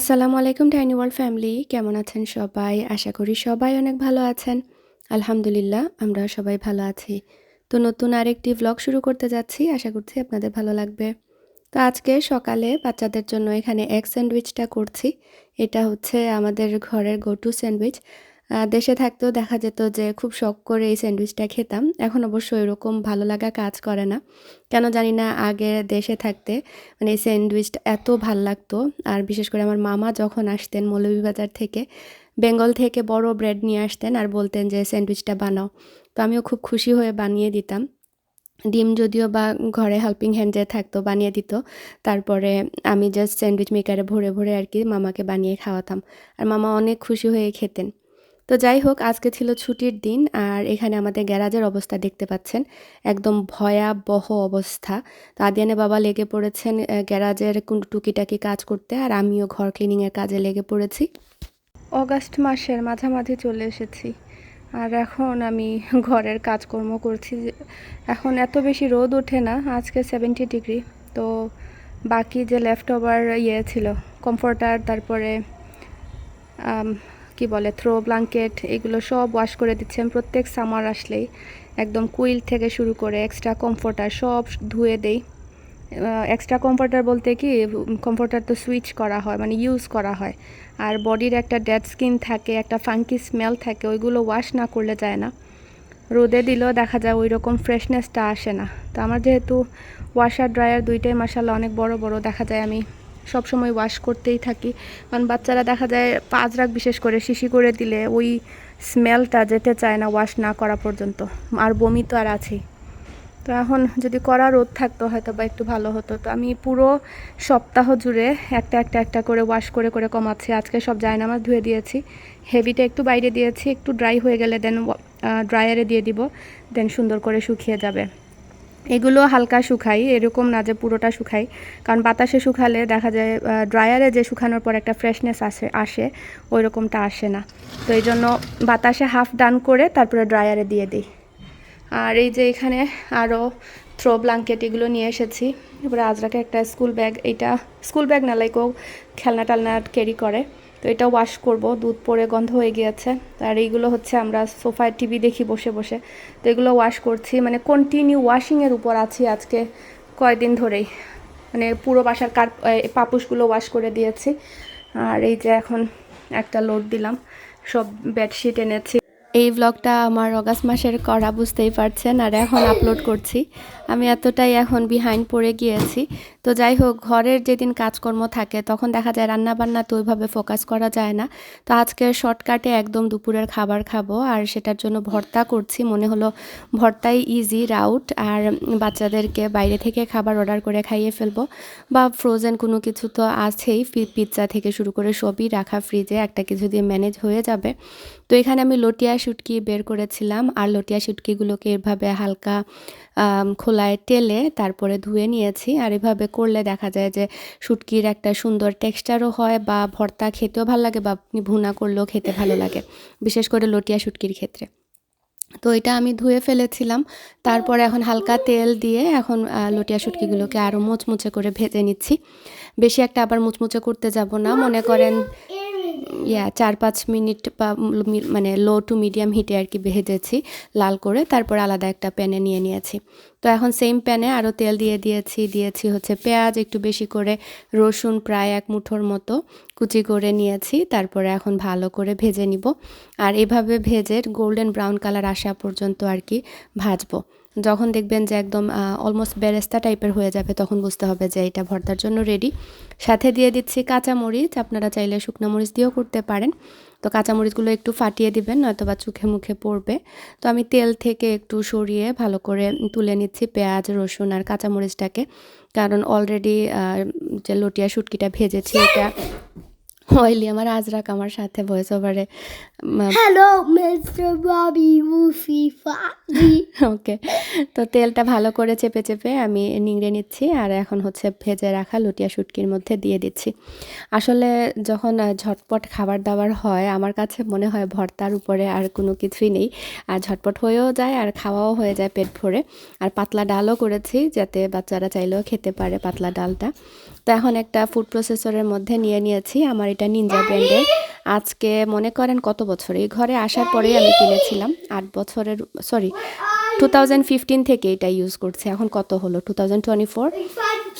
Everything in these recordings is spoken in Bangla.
আসসালামু আলাইকুম টাইনি ওয়ার্ল্ড ফ্যামিলি কেমন আছেন সবাই? আশা করি সবাই অনেক ভালো আছেন। আলহামদুলিল্লাহ আমরা সবাই ভালো আছি। তো নতুন আরেকটি ব্লগ শুরু করতে যাচ্ছি, আশা করছি আপনাদের ভালো লাগবে। তো আজকে সকালে বাচ্চাদের জন্য এখানে এক স্যান্ডউইচটা করছি। এটা হচ্ছে আমাদের ঘরের গো টু স্যান্ডউইচ দেশে থাকতেও দেখা যেত যে খুব শখ করে এই স্যান্ডউইচটা খেতাম। এখন অবশ্য এরকম ভালো লাগা কাজ করে না। কেন জানি না আগে দেশে থাকতে মানে এই স্যান্ডউইচটা এত ভালো লাগতো। আর বিশেষ করে আমার মামা যখন আসতেন মৌলভীবাজার থেকে, বেঙ্গল থেকে বড় ব্রেড নিয়ে আসতেন আর বলতেন যে, স্যান্ডউইচটা বানাও। তো আমিও খুব খুশি হয়ে বানিয়ে দিতাম। ডিম যদিও বা ঘরে হেল্পিং হ্যান্ড থাকতো, বানিয়ে দিত। তারপরে আমি জাস্ট স্যান্ডউইচ মেকারে ভরে ভরে আর কি মামাকে বানিয়ে খাওয়াতাম। আর মামা অনেক খুশি হয়ে খেতেন। তো যাই হোক, আজকে ছিল ছুটির দিন আর এখানে আমাদের গ্যারাজের অবস্থা দেখতে পাচ্ছেন। একদম ভয়াবহ অবস্থা। তো আদিয়ানে বাবা লেগে পড়েছেন গ্যারাজের টুকিটাকি কাজ করতে আর আমিও ঘর ক্লিনিংয়ের কাজে লেগে পড়েছি। অগাস্ট মাসের মাঝামাঝি চলে এসেছি আর এখন আমি ঘরের কাজকর্ম করছি। এখন এত বেশি রোদ ওঠে না, আজকে সেভেন্টি ডিগ্রি তো বাকি যে লেফট ওভার ইয়ে ছিল কমফোর্টার তারপরে কি বলে থ্রো ব্ল্যাঙ্কেট এগুলো সব ওয়াশ করে দিচ্ছেন। প্রত্যেক সামার আসলেই একদম কুইল থেকে শুরু করে এক্সট্রা কমফোর্টার সব ধুয়ে দেই। এক্সট্রা কমফোর্টার বলতে কি কমফোর্টার তো সুইচ করা হয় মানে ইউজ করা হয়। আর বডির একটা ডেড স্কিন থাকে, একটা ফাঙ্কি স্মেল থাকে, ওইগুলো ওয়াশ না করলে যায় না। রোদে দিলেও দেখা যায় ওই রকম ফ্রেশনেসটা আসে না। তো আমার যেহেতু ওয়াশার ড্রায়ার দুইটাই মাসাল্লাহ অনেক বড় বড় দেখা যায় আমি সব সময় ওয়াশ করতেই থাকি। কারণ বাচ্চারা দেখা যায় পাঁচ রাখ বিশেষ করে শিশি করে দিলে ওই স্মেলটা যেতে চায় না ওয়াশ না করা পর্যন্ত। আর বমি তো আর আছেই। তো এখন যদি করা রোদ থাকতো হয়তো বা একটু ভালো হতো। তো আমি পুরো সপ্তাহ জুড়ে একটা একটা একটা করে ওয়াশ করে করে কমাচ্ছি। আজকে সব জায়নামাজ ধুয়ে দিয়েছি। হেভিটা একটু বাইরে দিয়েছি। একটু ড্রাই হয়ে গেলে দেন ড্রায়ারে দিয়ে দিব। দেন সুন্দর করে শুকিয়ে যাবে। এগুলো হালকা শুকাই, এরকম না যে পুরোটা শুকাই। কারণ বাতাসে শুকালে দেখা যায় ড্রায়ারে যে শুকানোর পর একটা ফ্রেশনেস আসে আসে ওই রকমটা আসে না। তো এই জন্য বাতাসে হাফ ডান করে তারপরে ড্রায়ারে দিয়ে দিই। আর এই যে এখানে আরও থ্রো ব্ল্যাঙ্কেট এগুলো নিয়ে এসেছি। এবারে আজরাকে একটা স্কুল ব্যাগ এইটা স্কুল ব্যাগ না লাইক ও খেলনা টালনা ক্যারি করে। তো এটা ওয়াশ করব, দুধ পরে গন্ধ হয়ে গিয়েছে। আর এইগুলো হচ্ছে আমরা সোফায় টিভি দেখি বসে বসে। তো এগুলো ওয়াশ করছি মানে কন্টিনিউ ওয়াশিংয়ের উপর আছি আজকে কয়দিন ধরেই। মানে পুরো বাসার কার পাপুসগুলো ওয়াশ করে দিয়েছি। আর এই যে এখন একটা লোড দিলাম, সব বেডশিট এনেছি। এই ব্লগটা আমার অগাস্ট মাসের করা বুঝতেই পারছেন আর এখন আপলোড করছি। আমি এতটাই এখন বিহাইন্ড পড়ে গিয়েছি। তো যাই হোক, ঘরের যেদিন কাজকর্ম থাকে, তখন দেখা যায় রান্না বান্না তো ওইভাবে ফোকাস করা যায় না। তো আজকে শর্টকাটে একদম দুপুরের খাবার খাব আর সেটার জন্য ভর্তা করছি। মনে হলো ভর্তাই ইজি রাউট আর বাচ্চাদেরকে বাইরে থেকে খাবার অর্ডার করে খাইয়ে ফেলব। বা ফ্রোজেন কোনো কিছু তো আছেই পিৎজা থেকে শুরু করে সবই রাখা ফ্রিজে একটা কিছু দিয়ে ম্যানেজ হয়ে যাবে। তো এখানে আমি লটিয়া শুটকি বের করেছিলাম আর লটিয়া শুটকিগুলোকে এভাবে হালকা খোলায় টেলে তারপরে ধুয়ে নিয়েছি। আর এভাবে করলে দেখা যায় যে শুটকির একটা সুন্দর টেক্সচারও হয় বা ভর্তা খেতেও ভালো লাগে বা আপনি ভুনা করলেও খেতে ভালো লাগে, বিশেষ করে লটিয়া শুটকির ক্ষেত্রে। তো এটা আমি ধুয়ে ফেলেছিলাম। তারপরে এখন হালকা তেল দিয়ে এখন লটিয়া শুটকিগুলোকে আরও মুচমুচে করে ভেজে নিচ্ছি। বেশি একটা আবার মুচমুচে করতে যাব না। মনে করেন ইয়া চার পাঁচ মিনিট বা মানে লো টু মিডিয়াম হিটে আর কি ভেজেছি লাল করে, তারপর আলাদা একটা প্যানে নিয়ে নিয়েছি। তো এখন সেম প্যানে আরও তেল দিয়ে দিয়েছি দিয়েছি হচ্ছে পেঁয়াজ, একটু বেশি করে রসুন, প্রায় এক মুঠোর মতো কুচি করে নিয়েছি, তারপরে এখন ভালো করে ভেজে নিব। আর এভাবে ভেজে গোল্ডেন ব্রাউন কালার আসা পর্যন্ত আর কি ভাজবো। যখন দেখবেন যে একদম অলমোস্ট বেরেস্তা টাইপের হয়ে যাবে, তখন বুঝতে হবে যে এটা ভর্তার জন্য রেডি সাথে দিয়ে দিচ্ছি কাঁচামরিচ, আপনারা চাইলে শুকনো মরিচ দিয়েও করতে পারেন। তো কাঁচামরিচগুলো একটু ফাটিয়ে দিবেন নয়তো বা চোখে মুখে পড়বে। তো আমি তেল থেকে একটু সরিয়ে ভালো করে তুলে নিচ্ছি পেঁয়াজ, রসুন আর কাঁচামরিচটাকে। কারণ অলরেডি যে লটিয়া শুটকিটা ভেজেছি, এটা অয়েলি আমার আজরাক আমার সাথে ভয়েস ওভারে Mr. Bobby Woofy Foxy. ওকে তো তেলটা ভালো করে চেপে চেপে আমি নিংড়ে নিচ্ছি আর এখন হচ্ছে ভেজে রাখা লুটিয়া শুটকির মধ্যে দিয়ে দিচ্ছি আসলে যখন ঝটপট খাবার দাবার হয় আমার কাছে মনে হয় ভর্তার উপরে আর কোনো কিছুই নেই আর ঝটপট হয়েও যায় আর খাওয়াও হয়ে যায় পেট ভরে আর পাতলা ডালও করেছি যাতে বাচ্চারা চাইলেও খেতে পারে পাতলা ডালটা এখন একটা ফুড প্রসেসরের মধ্যে নিয়ে নিয়েছি আমার এটা নিনজা ব্র্যান্ডের আজকে মনে করেন কত বছর? এই ঘরে আসার পরেই আমি কিনেছিলাম আট বছরের সরি টু থাউজেন্ড ফিফটিন থেকে এটা ইউজ করছে এখন কত হলো? Two thousand twenty four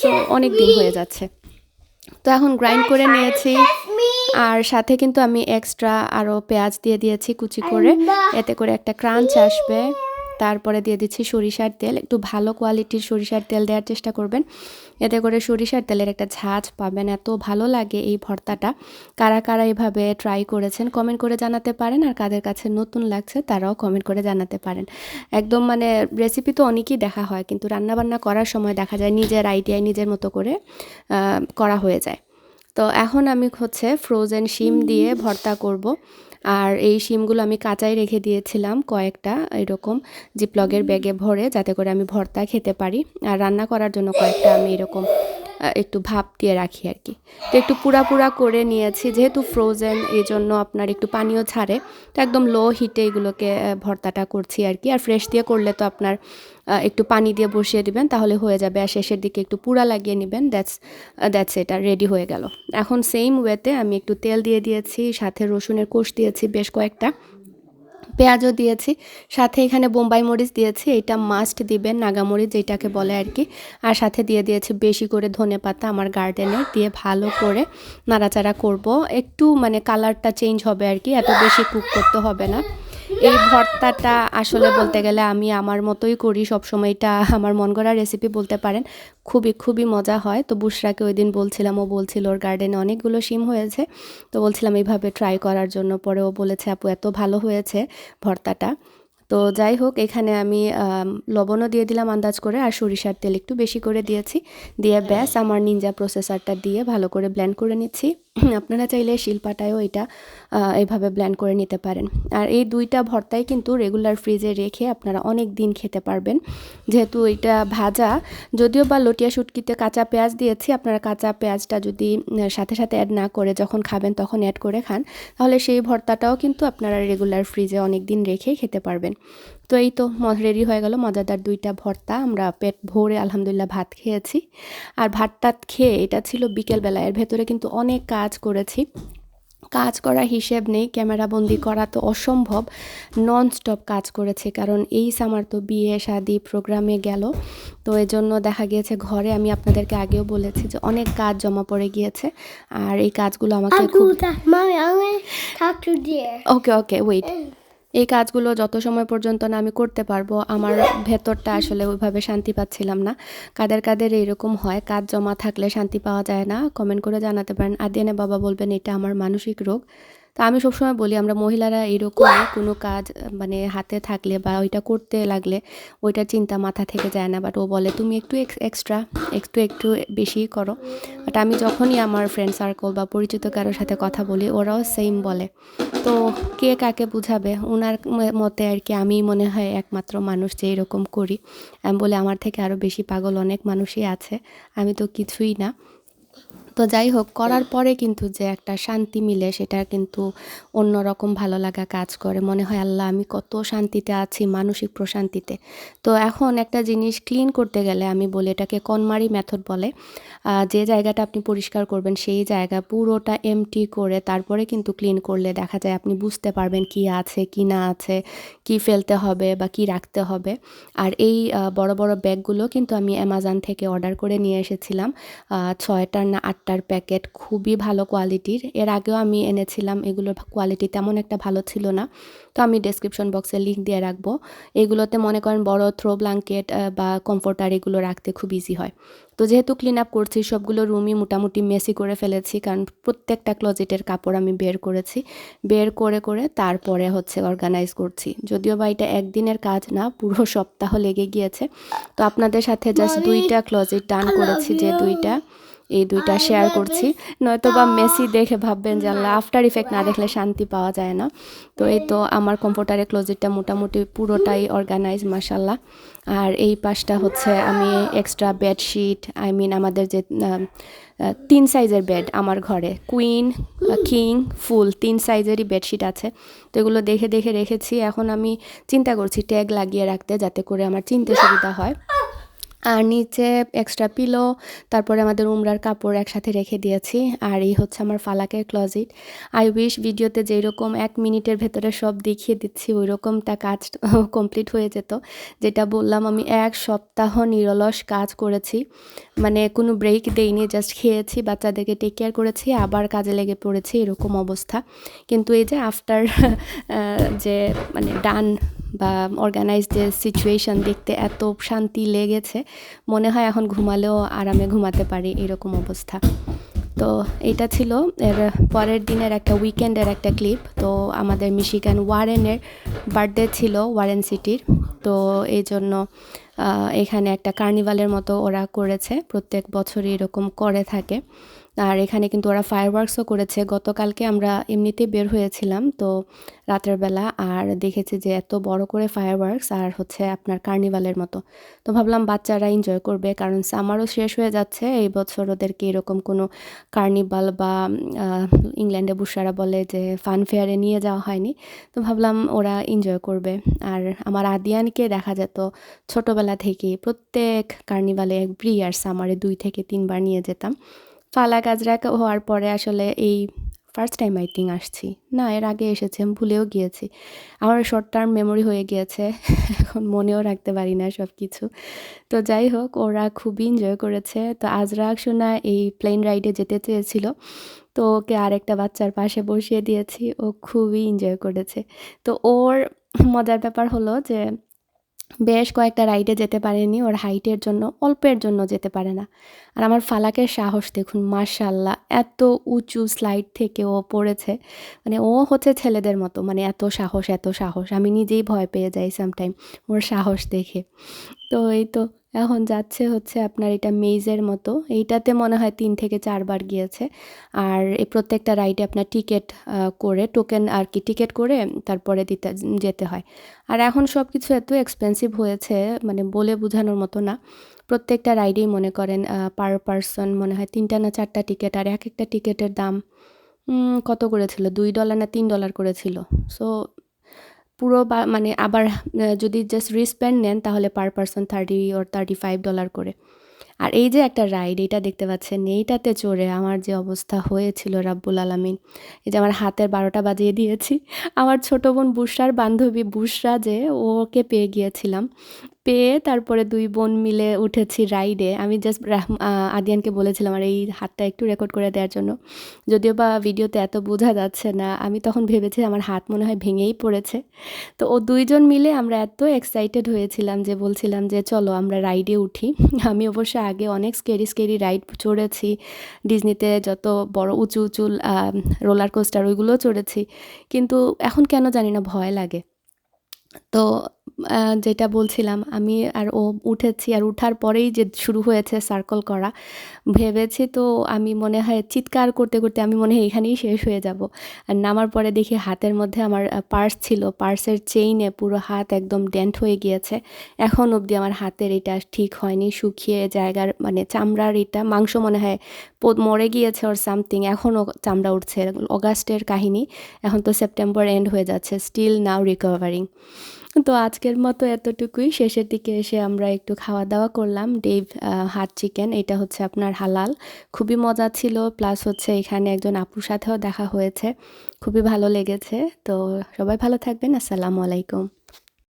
so অনেক দিন হয়ে যাচ্ছে। তো এখন গ্রাইন্ড করে নিয়েছি আর সাথে কিন্তু আমি এক্সট্রা আরও পেঁয়াজ দিয়ে দিয়েছি কুচি করে এতে করে একটা ক্রাঞ্চ আসবে। তারপরে দিয়ে দিচ্ছি সরিষার তেল। একটু ভালো কোয়ালিটির সরিষার তেল দেওয়ার চেষ্টা করবেন। এতে করে সরিষার তেলের একটা ঝাঁজ পাবেন। এত ভালো লাগে এই ভর্তাটা। কারা কারা এভাবে ট্রাই করেছেন কমেন্ট করে জানাতে পারেন। আর কাদের কাছে নতুন লাগছে তারাও কমেন্ট করে জানাতে পারেন। একদম মানে রেসিপি তো অনেকই দেখা হয়, কিন্তু রান্নাবান্না করার সময় দেখা যায় নিজের আইডিয়ায় নিজের মতো করে করা হয়ে যায়। তো এখন আমি হচ্ছে ফ্রোজেন শিম দিয়ে ভর্তা করব। আর এই সিমগুলো আমি কাঁচাই রেখে দিয়েছিলাম কয়েকটা এরকম জিপলগের ব্যাগে ভরে যাতে করে আমি ভর্তা খেতে পারি। আর রান্না করার জন্য কয়েকটা আমি এরকম একটু ভাপ দিয়ে রাখি আর কি। তো একটু পুরা পুরা করে নিয়েছি, যেহেতু ফ্রোজেন এই জন্য আপনার একটু পানিও ছাড়ে। তো একদম লো হিটে এগুলোকে ভর্তাটা করছি আর কি। আর ফ্রেশ দিয়ে করলে তো আপনার একটু পানি দিয়ে বসিয়ে দিবেন, তাহলে হয়ে যাবে। আর শেষের দিকে একটু পুরা লাগিয়ে নেবেন দ্যাটস দ্যাটস এটা রেডি হয়ে গেল। এখন সেম ওয়েতে আমি একটু তেল দিয়ে দিয়েছি, সাথে রসুনের কোষ দিয়েছি বেশ কয়েকটা। পেঁয়াজও দিয়েছি। সাথে এখানে বোম্বাই মরিচ দিয়েছি। এটা মাস্ট দিবেন নাগামরিচ যেটাকে বলে আর কি আর সাথে দিয়ে দিয়েছি বেশি করে ধনে পাতা আমার গার্ডেনে দিয়ে ভালো করে নাড়াচাড়া করব। একটু মানে কালারটা চেঞ্জ হবে আর কি এত বেশি কুক করতে হবে না। এই ভর্তাটা আসলে বলতে গেলে আমি আমার মতোই করি সবসময় এটা আমার মন গড়া রেসিপি বলতে পারেন। খুবই খুবই মজা হয়। তো বুসরাকে ওই দিন বলছিলাম, ও বলছিল ওর গার্ডেনে অনেকগুলো শিম হয়েছে। তো বলছিলাম, এইভাবে ট্রাই করার জন্য। পরে ও বলেছে, আপু, এত ভালো হয়েছে ভর্তাটা। তো যাই হোক, এখানে আমি লবণও দিয়ে দিলাম আন্দাজ করে, আর সরিষার তেল একটু বেশি করে দিয়েছি। দিয়ে ব্যাস, আমার নিনজা প্রসেসরটা দিয়ে ভালো করে ব্লেন্ড করে নিচ্ছি। আপনারা চাইলে শিলপাটায়ও এটা আহ, এইভাবে ব্লেন্ড করে নিতে পারেন। আর এই দুইটা ভর্তাই কিন্তু রেগুলার ফ্রিজে রেখে আপনারা অনেক দিন খেতে পারবেন। যেহেতু এটা ভাজা যদিও বা লটিয়া শুটকিতে কাঁচা পেঁয়াজ দিয়েছি আপনারা কাঁচা পেঁয়াজটা যদি সাথে সাথে অ্যাড না করে যখন খাবেন তখন অ্যাড করে খান তাহলে সেই ভর্তাটাও কিন্তু আপনারা রেগুলার ফ্রিজে অনেক দিন রেখে খেতে পারবেন। তো এই তো রেডি হয়ে গেল। মজাদার দুইটা ভর্তা আমরা পেট ভরে আলহামদুলিল্লাহ ভাত খেয়েছি। আর ভাত টাত খেয়ে এটা ছিল বিকেলবেলা। এর ভেতরে কিন্তু অনেক কাজ করেছি। কাজ করা হিসেব নেই ক্যামেরা বন্দি করা তো অসম্ভব। নন স্টপ কাজ করেছে কারণ এই সামার তো বিয়ে শাদি প্রোগ্রামে গেল। তো এজন্য দেখা গিয়েছে ঘরে আমি আপনাদেরকে আগেও বলেছি যে অনেক কাজ জমা পড়ে গিয়েছে। আর এই কাজগুলো আমাকে খুব. ওকে ওকে ওয়েট এই কাজগুলো যত সময় পর্যন্ত না আমি করতে পারব, আমার ভেতরটা আসলে ওইভাবে শান্তি পাচ্ছিলাম না। কাদের কাদের এইরকম হয়, কাজ জমা থাকলে শান্তি পাওয়া যায় না কমেন্ট করে জানাতে পারেন। আদিয়ানে বাবা বলবেন, এটা আমার মানসিক রোগ। তা আমি সবসময় বলি আমরা মহিলারা এরকম কোনো কাজ মানে হাতে থাকলে বা ওইটা করতে লাগলে ওইটার চিন্তা মাথা থেকে যায় না। বাট ও বলে তুমি একটু এক্সট্রা একটু একটু বেশি করো। বাট আমি যখনই আমার ফ্রেন্ড সার্কেল বা পরিচিত কারোর সাথে কথা বলি ওরাও সেম বলে। তো কে কাকে বুঝাবে? ওনার মতে আর কি আমি মনে হয় একমাত্র মানুষ যে এরকম করি। আমি বলে আমার থেকে আরও বেশি পাগল অনেক মানুষই আছে। আমি তো কিছুই না। তো যাই হোক করার পরে কিন্তু যে একটা শান্তি মিলে সেটা কিন্তু অন্যরকম ভালো লাগা কাজ করে। মনে হয় আল্লাহ আমি কত শান্তিতে আছি মানসিক প্রশান্তিতে। তো এখন একটা জিনিস ক্লিন করতে গেলে আমি বলি এটাকে কনমারি মেথড বলে। যে জায়গাটা আপনি পরিষ্কার করবেন সেই জায়গা পুরোটা এমটি করে তারপরে কিন্তু ক্লিন করলে দেখা যায় আপনি বুঝতে পারবেন কি আছে কি না আছে কি ফেলতে হবে বা কি রাখতে হবে। আর এই বড় বড় ব্যাগগুলো কিন্তু আমি অ্যামাজন থেকে অর্ডার করে নিয়ে এসেছিলাম। ছয়টার না আটটার প্যাকেট খুবই ভালো কোয়ালিটির। এর আগেও আমি এনেছিলাম এগুলোর কোয়ালিটি তেমন একটা ভালো ছিল না। তো আমি ডেসক্রিপশন বক্সে লিঙ্ক দিয়ে রাখব। এগুলোতে মনে করেন বড় থ্রো ব্ল্যাঙ্কেট বা কমফোর্টার এগুলো রাখতে খুব ইজি হয়। তো যেহেতু ক্লিন আপ করছি সবগুলো রুমই মোটামুটি মেসি করে ফেলেছি কারণ প্রত্যেকটা ক্লোজেটের কাপড় আমি বের করেছি। বের করে করে তারপরে হচ্ছে অর্গানাইজ করছি। যদিও বা এটা একদিনের কাজ না পুরো সপ্তাহ লেগে গিয়েছে। তো আপনাদের সাথে জাস্ট দুইটা ক্লোজেট ডান করেছি যে দুইটা। এই দুইটা শেয়ার করছি। নয়তো বা মেসি দেখে ভাববেন যে আল্লাহ আফটার ইফেক্ট না দেখলে শান্তি পাওয়া যায় না। তো এই তো আমার কম্পিউটারের ক্লোজেটটা মোটামুটি পুরোটাই অর্গানাইজ মাসাল্লাহ আর এই পাশটা হচ্ছে আমি এক্সট্রা বেডশিট আই মিন আমাদের যে তিন সাইজের বেড আমার ঘরে। কুইন কিং ফুল তিন সাইজেরই বেডশিট আছে। তো এগুলো দেখে দেখে রেখেছি। এখন আমি চিন্তা করছি ট্যাগ লাগিয়ে রাখতে যাতে করে আমার চিনতে সুবিধা হয়। আর নিচে এক্সট্রা পিলো তারপরে আমাদের উমরার কাপড় একসাথে রেখে দিয়েছি। আর এই হচ্ছে আমার ফালাকের ক্লজিট আই উইশ ভিডিওতে যেরকম এক মিনিটের ভেতরে সব দেখিয়ে দিচ্ছি ওই রকমটা কাজ কমপ্লিট হয়ে যেত। যেটা বললাম, আমি এক সপ্তাহ নিরলস কাজ করেছি। মানে কোনো ব্রেক দেইনি জাস্ট খেয়েছি, বাচ্চাদেরকে টেক কেয়ার করেছি, আবার কাজে লেগে পড়েছি, এরকম অবস্থা। কিন্তু এই যে আফটার যে মানে ডান বা অর্গানাইজ যে সিচুয়েশন দেখতে এত শান্তি লেগেছে, মনে হয় এখন ঘুমালেও আরামে ঘুমাতে পারি, এরকম অবস্থা। তো এটা ছিল এর পরের দিনের একটা উইকেন্ডের একটা ক্লিপ তো আমাদের মিশিগান ওয়ারেনের বার্থডে ছিল ওয়ারেন সিটির তো এই জন্য এখানে একটা কার্নিভালের মতো ওরা করেছে। প্রত্যেক বছরই এরকম করে থাকে। আর এখানে কিন্তু ওরা ফায়ারওয়ার্কসও করেছে। গতকালকে আমরা এমনিতে বের হয়েছিলাম, তো রাতের বেলা আর দেখেছি যে এত বড় করে ফায়ারওয়ার্কস আর হচ্ছে আপনার কার্নিভালের মতো। তো ভাবলাম বাচ্চারা এনজয় করবে, কারণ সামারও শেষ হয়ে যাচ্ছে। এই বছর ওদেরকে এরকম কোনো কার্নিভাল বা ইংল্যান্ডে বুসারা বলে যে ফান ফেয়ারে নিয়ে যাওয়া হয়নি। তো ভাবলাম ওরা এনজয় করবে। আর আমার আদিয়ানকে দেখা যেত ছোটোবেলা থেকেই। প্রত্যেক কার্নিভালে এভরি ইয়ার সামারে দুই থেকে তিনবার নিয়ে যেতাম। ফালা কাজরাক হওয়ার পরে আসলে এই ফার্স্ট টাইম আই থিঙ্ক আসছি। না, এর আগে এসেছি, আমি ভুলেও গিয়েছি। আমার শর্ট টার্ম মেমোরি হয়ে গিয়েছে। এখন মনেও রাখতে পারি না সব কিছু তো যাই হোক, ওরা খুবই এনজয় করেছে। তো আজরা শোনা এই প্লেন রাইডে যেতে চেয়েছিল। তো ওকে আরেকটা বাচ্চার পাশে বসিয়ে দিয়েছি। ও খুবই এনজয় করেছে। তো ওর মজার ব্যাপার হলো যে বেশ কয়েকটা রাইডে যেতে পারেনি, ওর হাইটের জন্য, অল্পের জন্য যেতে পারে না। আর আমার ফালাকের সাহস দেখুন মার্শাল্লাহ এত উঁচু স্লাইড থেকে ও পড়েছে। মানে ও হচ্ছে ছেলেদের মতো মানে এত সাহস এত সাহস, আমি নিজেই ভয় পেয়ে যাই সামটাইম ওর সাহস দেখে। তো এই তো এখন যাচ্ছে হচ্ছে আপনার এটা মেইজের মতো। এইটাতে মনে হয় তিন থেকে চারবার গিয়েছে। আর এই প্রত্যেকটা রাইডে আপনার টিকিট করে টোকেন আর কি টিকিট করে তারপরে দিতে, যেতে হয়। আর এখন সব কিছু এত এক্সপেন্সিভ হয়েছে মানে বলে বোঝানোর মতো না। প্রত্যেকটা রাইডেই মনে করেন পার পারসন মনে হয় তিনটা না চারটা টিকিট আর এক একটা টিকিটের দাম কত করেছিল? দুই ডলার না তিন ডলার করেছিল? সো পুরো বা মানে আবার যদি জাস্ট রিসপ্যান্ড নেন, তাহলে per person thirty or thirty five dollar করে। আর এই যে একটা রাইড এটা দেখতে পাচ্ছেন, এইটাতে চড়ে আমার যে অবস্থা হয়েছিল রাব্বুল আলমিন। এই যে আমার হাতের বারোটা বাজিয়ে দিয়েছি। আমার ছোট বোন বুসরার বান্ধবী বুসরা যে, ওকে পেয়ে গিয়েছিলাম। পেয়ে তারপরে দুই বোন মিলে উঠেছি রাইডে আমি জাস্ট আদিয়ানকে বলেছিলাম, আর, এই হাতটা একটু রেকর্ড করে দেওয়ার জন্য। যদিও বা ভিডিওতে এত বোঝা যাচ্ছে না, আমি তখন ভেবেছি আমার হাত মনে হয় ভেঙেই পড়েছে। তো ও দুইজন মিলে আমরা এত এক্সাইটেড হয়েছিলাম যে বলছিলাম যে, চলো, আমরা রাইডে উঠি। আমি অবশ্য আগে অনেক স্কেরি স্কেরি রাইড চড়েছি। ডিজনিতে যত বড় উঁচু উঁচু রোলার কোস্টার ওইগুলোও চড়েছি। কিন্তু এখন কেন জানি না ভয় লাগে। তো যেটা বলছিলাম, আমি আর ও উঠেছি আর উঠার পরেই যে শুরু হয়েছে সার্কল করা, ভেবেছি তো আমি মনে হয় চিৎকার করতে করতে আমি মনে হয় এখানেই শেষ হয়ে যাব। আর নামার পরে দেখি হাতের মধ্যে আমার পার্স ছিল পার্সের চেইনে পুরো হাত একদম ডেন্ট হয়ে গিয়েছে। এখন অবধি আমার হাতের এটা ঠিক হয়নি, শুকিয়ে জায়গার মানে চামড়ার এটা, মাংস মনে হয় মরে গিয়েছে ওর সামথিং এখনও চামড়া উঠছে অগাস্টের কাহিনী, এখন তো সেপ্টেম্বর এন্ড হয়ে যাচ্ছে স্টিল নাও রিকভারিং তো আজকের মতো এতটুকুই। শেষের দিকে এসে আমরা একটু খাওয়া দাওয়া করলাম ডেভ হাট চিকেন, এটা হচ্ছে আপনার হালাল। খুবই মজা ছিল, প্লাস হচ্ছে এখানে একজন আপুর সাথেও দেখা হয়েছে। খুবই ভালো লেগেছে। তো সবাই ভালো থাকবেন। আসসালামু আলাইকুম।